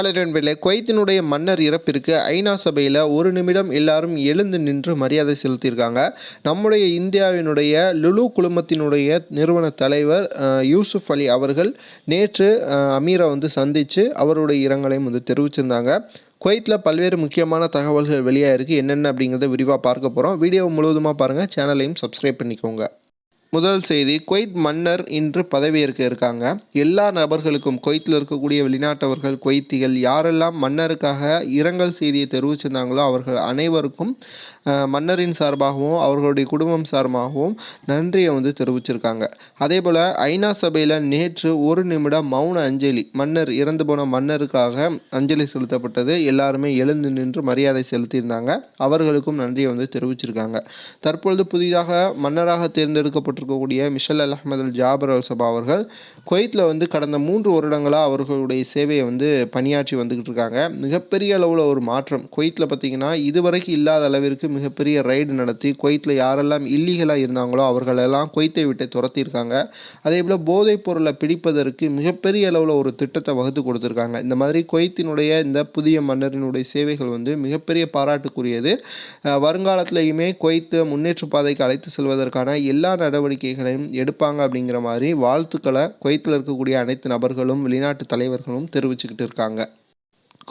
Hello நண்பர்களே குவைத்தினுடைய மன்னர் இறப்பிற்கு ஐநா சபையில் ஒரு நிமிடம் எல்லாரும் எழுந்து நின்று மரியாதை செலுத்தியிருக்காங்க. நம்முடைய இந்தியாவினுடைய லுலு குழுமத்தினுடைய நிறுவன தலைவர் யூசுப் அலி அவர்கள் நேற்று அமீரை வந்து சந்தித்து அவருடைய இரங்கலையும் வந்து தெரிவிச்சிருந்தாங்க. குவைத்தில் பல்வேறு முக்கியமான தகவல்கள் வெளியாயிருக்கு. என்னென்ன அப்படிங்கிறத விரிவாக பார்க்க போகிறோம் வீடியோ முழுவதுமாக பாருங்கள் சேனலையும் சப்ஸ்கிரைப் பண்ணிக்கோங்க. முதல் செய்தி குவைத் மன்னர் இன்று பதவியேற்க இருக்காங்க. எல்லா நபர்களுக்கும் குவைத்தில் இருக்கக்கூடிய வெளிநாட்டவர்கள் குவைத்திகள் யாரெல்லாம் மன்னருக்காக இரங்கல் செய்தியை தெரிவிச்சிருந்தாங்களோ அவர்கள் அனைவருக்கும் மன்னரின் சார்பாகவும் அவர்களுடைய குடும்பம் சார்பாகவும் நன்றியை வந்து தெரிவிச்சிருக்காங்க. அதே போல் ஐநா சபையில் நேற்று ஒரு நிமிடம் மௌன அஞ்சலி மன்னர் இறந்து போன மன்னருக்காக அஞ்சலி செலுத்தப்பட்டது. எல்லாருமே எழுந்து நின்று மரியாதை செலுத்தியிருந்தாங்க. அவர்களுக்கும் நன்றியை வந்து தெரிவிச்சிருக்காங்க. தற்பொழுது புதிதாக மன்னராக தேர்ந்தெடுக்கப்பட்ட இருக்கக்கூடிய Mishal al Ahmad al Jaber al Sabah அவர்கள் குவைத்தில் வந்து கடந்த மூன்று வருடங்களாக அவர்களுடைய சேவையை வந்து பணியாற்றி வந்துக்கிட்டு இருக்காங்க. மிகப்பெரிய அளவில் ஒரு மாற்றம். குவைத்தில் பார்த்தீங்கன்னா இதுவரைக்கும் இல்லாத அளவிற்கு மிகப்பெரிய ரைடு நடத்தி குவைத்தில் யாரெல்லாம் இல்லீகலாக இருந்தாங்களோ அவர்களெல்லாம் குவைத்தை விட்டு துரத்தியிருக்காங்க. அதே போல் போதைப் பொருளை பிடிப்பதற்கு மிகப்பெரிய அளவில் ஒரு திட்டத்தை வகுத்து கொடுத்துருக்காங்க. இந்த மாதிரி குவைத்தினுடைய இந்த புதிய மன்னரினுடைய சேவைகள் வந்து மிகப்பெரிய பாராட்டுக்குரியது. வருங்காலத்திலையுமே குவைத்து முன்னேற்ற பாதைக்கு அழைத்து செல்வதற்கான எல்லா நடவடிக்கை நடவடிக்கைகளையும் எடுப்பாங்க அப்படிங்கிற மாதிரி வாழ்த்துக்களை குவைத்தில் இருக்கக்கூடிய அனைத்து நபர்களும் வெளிநாட்டு தலைவர்களும் தெரிவிச்சுக்கிட்டு இருக்காங்க.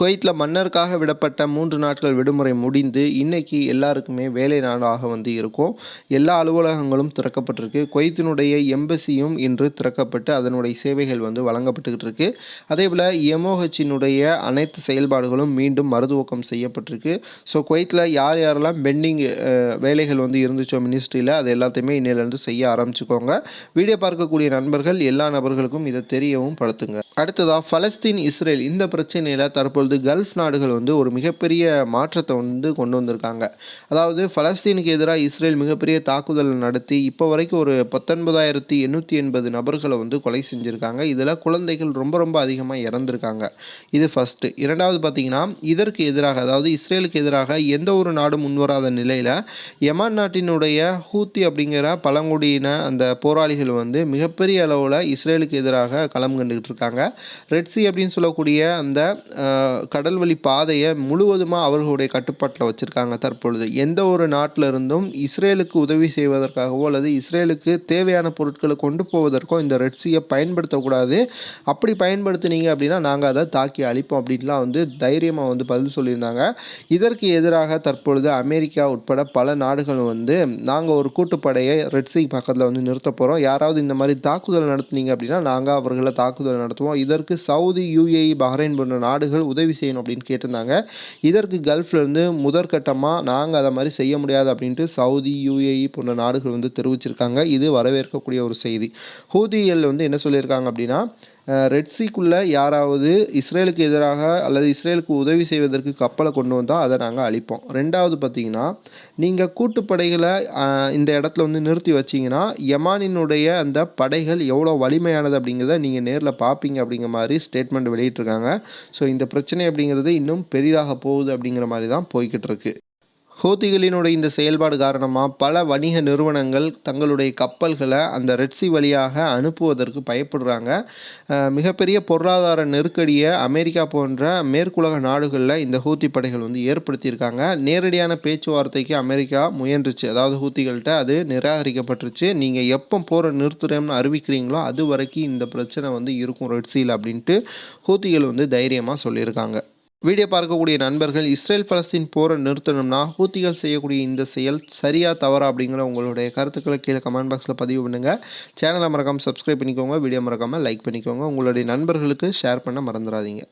குவைத்தில் மன்னருக்காக விடப்பட்ட மூன்று நாட்கள் விடுமுறை முடிந்து இன்னைக்கு எல்லாருக்குமே வேலை நாளாக வந்து இருக்கும். எல்லா அலுவலகங்களும் திறக்கப்பட்டிருக்கு. குவைத்தினுடைய எம்பசியும் இன்று திறக்கப்பட்டு அதனுடைய சேவைகள் வந்து வழங்கப்பட்டுக்கிட்டு இருக்கு. அதே போல் எம்ஓஹெச்சினுடைய அனைத்து செயல்பாடுகளும் மீண்டும் மறுதுவக்கம் செய்யப்பட்டிருக்கு. ஸோ குவைத்தில் யார் யாரெல்லாம் பெண்டிங் வேலைகள் வந்து இருந்துச்சோ மினிஸ்ட்ரியில் அது எல்லாத்தையுமே இன்னிலிருந்து செய்ய ஆரம்பிச்சுக்கோங்க. வீடியோ பார்க்கக்கூடிய நண்பர்கள் எல்லா நபர்களுக்கும் இதை தெரியவும் படுத்துங்க. அடுத்ததாக பலஸ்தீன் இஸ்ரேல் இந்த பிரச்சனையில் தற்பொழுது கல்ஃப் நாடுகள் வந்து ஒரு மிகப்பெரிய மாற்றத்தை வந்து கொண்டு வந்திருக்காங்க. அதாவது பலஸ்தீனுக்கு எதிராக இஸ்ரேல் மிகப்பெரிய தாக்குதல் நடத்தி இப்போ வரைக்கும் ஒரு பத்தொன்பதாயிரத்தி எண்ணூற்றி எண்பது நபர்களை வந்து கொலை செஞ்சுருக்காங்க. இதில் குழந்தைகள் ரொம்ப ரொம்ப அதிகமாக இறந்துருக்காங்க. இது ஃபஸ்ட்டு இரண்டாவது பார்த்தீங்கன்னா இதற்கு எதிராக அதாவது இஸ்ரேலுக்கு எதிராக எந்த ஒரு நாடும் முன்வராத நிலையில் யமான் நாட்டினுடைய ஹூத்தி அப்படிங்கிற பழங்குடியின அந்த போராளிகள் வந்து மிகப்பெரிய அளவில் இஸ்ரேலுக்கு எதிராக களம் கண்டுகிட்டு இருக்காங்க. ரெட் சி அப்படின்னு சொல்லக்கூடிய அந்த கடல் கடல்வழி பாதையை முழுவதுமாக அவர்களுடைய கட்டுப்பாட்டில் வச்சுருக்காங்க தற்பொழுது. எந்த ஒரு நாட்டில் இருந்தும் இஸ்ரேலுக்கு உதவி செய்வதற்காகவோ அல்லது இஸ்ரேலுக்கு தேவையான பொருட்களை கொண்டு போவதற்கோ இந்த ரெட் சியை பயன்படுத்தக்கூடாது. அப்படி பயன்படுத்துனீங்க அப்படின்னா நாங்கள் அதை தாக்கி அழிப்போம் அப்படின்லாம் வந்து தைரியமாக வந்து பதில் சொல்லியிருந்தாங்க. இதற்கு எதிராக தற்பொழுது அமெரிக்கா உட்பட பல நாடுகள் வந்து நாங்கள் ஒரு கூட்டுப்படையை ரெட் சி பக்கத்தில் வந்து நிறுத்த போகிறோம் யாராவது இந்த மாதிரி தாக்குதல் நடத்துனீங்க அப்படின்னா நாங்கள் அவர்களை தாக்குதல் நடத்துவோம். இதற்கு சவுதி யூஏஇ பஹ்ரைன் போன்ற நாடுகள் உதவி செய்யணும் அப்படின்னு கேட்டிருந்தாங்க. இதற்கு கல்ஃப்ல இருந்து முதற்கட்டமாக நாங்கள் அதை மாதிரி செய்ய முடியாது அப்படின்ட்டு சவுதி யூஏஇ போன்ற நாடுகள் வந்து தெரிவிச்சிருக்காங்க. இது வரவேற்கக்கூடிய ஒரு செய்தி. ஹூதியல் வந்து என்ன சொல்லியிருக்காங்க அப்படின்னா ரெட் சீக்குள்ளே யாராவது இஸ்ரேலுக்கு எதிராக அல்லது இஸ்ரேலுக்கு உதவி செய்வதற்கு கப்பலை கொண்டு வந்தால் அதை நாங்கள் அழிப்போம். ரெண்டாவது பார்த்தீங்கன்னா நீங்கள் கூட்டுப்படைகளை இந்த இடத்துல வந்து நிறுத்தி வச்சிங்கன்னா யமானினுடைய அந்த படைகள் எவ்வளோ வலிமையானது அப்படிங்கிறத நீங்கள் நேரில் பார்ப்பீங்க அப்படிங்கிற மாதிரி ஸ்டேட்மெண்ட் வெளியிட்டிருக்காங்க. ஸோ இந்த பிரச்சனை அப்படிங்கிறது இன்னும் பெரிதாக போகுது அப்படிங்கிற மாதிரி தான் போய்கிட்டு இருக்கு. ஹூத்திகளினுடைய இந்த செயல்பாடு காரணமாக பல வணிக நிறுவனங்கள் தங்களுடைய கப்பல்களை அந்த ரெட்சி வழியாக அனுப்புவதற்கு பயப்படுறாங்க. மிகப்பெரிய பொருளாதார நெருக்கடியை அமெரிக்கா போன்ற மேற்குலக நாடுகளில் இந்த ஹூத்தி படைகள் வந்து ஏற்படுத்தியிருக்காங்க. நேரடியான பேச்சுவார்த்தைக்கு அமெரிக்கா முயன்றுச்சு. அதாவது ஹூத்திகள்கிட்ட அது நிராகரிக்கப்பட்டுருச்சு. நீங்கள் எப்போ போகிற நிறுத்துறோம்னு அறிவிக்கிறீங்களோ அது வரைக்கும் இந்த பிரச்சனை வந்து இருக்கும் ரெட்சியில் அப்படின்ட்டு ஹூத்திகள் வந்து தைரியமாக சொல்லியிருக்காங்க. வீடியோ பார்க்கக்கூடிய நண்பர்கள் இஸ்ரேல் பலஸ்தீன் போரை நிறுத்தணும்னா ஹூத்திகள் செய்யக்கூடிய இந்த செயல் சரியா தவறா அப்படிங்கிற உங்களுடைய கருத்துக்களை கீழே கமெண்ட் பாக்ஸில் பதிவு பண்ணுங்கள் சேனலை மறக்காமல் சப்ஸ்கிரைப் பண்ணிக்கோங்க வீடியோ மறக்காமல் லைக் பண்ணிக்கோங்க. உங்களுடைய நண்பர்களுக்கு ஷேர் பண்ண மறந்துடாதீங்க.